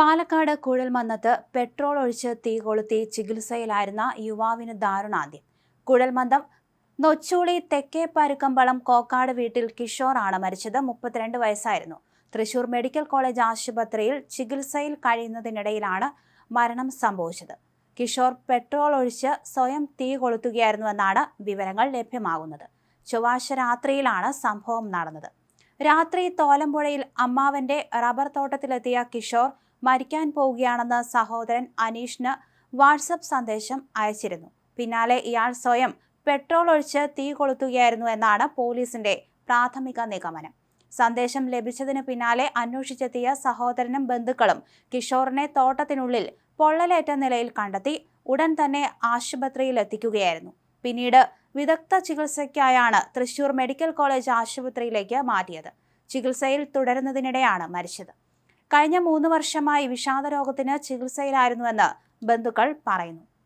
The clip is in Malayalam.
പാലക്കാട് കുഴൽമന്നത്ത് പെട്രോൾ ഒഴിച്ച് തീ കൊളുത്തി ചികിത്സയിലായിരുന്ന യുവാവിന് ദാരുണാന്ത്യം. കുഴൽമന്ദം നൊച്ചൂളി തെക്കേ പരുക്കമ്പളം കോക്കാട് വീട്ടിൽ കിഷോറാണ് മരിച്ചത്. മുപ്പത്തിരണ്ട് വയസ്സായിരുന്നു. തൃശൂർ മെഡിക്കൽ കോളേജ് ആശുപത്രിയിൽ ചികിത്സയിൽ കഴിയുന്നതിനിടയിലാണ് മരണം സംഭവിച്ചത്. കിഷോർ പെട്രോൾ ഒഴിച്ച് സ്വയം തീ കൊളുത്തുകയായിരുന്നുവെന്നാണ് വിവരങ്ങൾ ലഭ്യമാകുന്നത്. ചൊവ്വാഴ്ച രാത്രിയിലാണ് സംഭവം നടന്നത്. രാത്രി തോലമ്പുഴയിൽ അമ്മാവന്റെ റബ്ബർ തോട്ടത്തിലെത്തിയ കിഷോർ മരിക്കാൻ പോവുകയാണെന്ന് സഹോദരൻ അനീഷിന് വാട്സപ്പ് സന്ദേശം അയച്ചിരുന്നു. പിന്നാലെ ഇയാൾ സ്വയം പെട്രോൾ ഒഴിച്ച് തീ കൊളുത്തുകയായിരുന്നു എന്നാണ് പോലീസിന്റെ പ്രാഥമിക നിഗമനം. സന്ദേശം ലഭിച്ചതിന് പിന്നാലെ അന്വേഷിച്ചെത്തിയ സഹോദരനും ബന്ധുക്കളും കിഷോറിനെ തോട്ടത്തിനുള്ളിൽ പൊള്ളലേറ്റ നിലയിൽ കണ്ടെത്തി ഉടൻ തന്നെ ആശുപത്രിയിൽ എത്തിക്കുകയായിരുന്നു. പിന്നീട് വിദഗ്ധ ചികിത്സയ്ക്കായാണ് തൃശൂർ മെഡിക്കൽ കോളേജ് ആശുപത്രിയിലേക്ക് മാറ്റിയത്. ചികിത്സയിൽ തുടരുന്നതിനിടെയാണ് മരിച്ചത്. കഴിഞ്ഞ മൂന്ന് വർഷമായി വിഷാദ രോഗത്തിന് ചികിത്സയിലായിരുന്നുവെന്ന് ബന്ധുക്കൾ പറയുന്നു.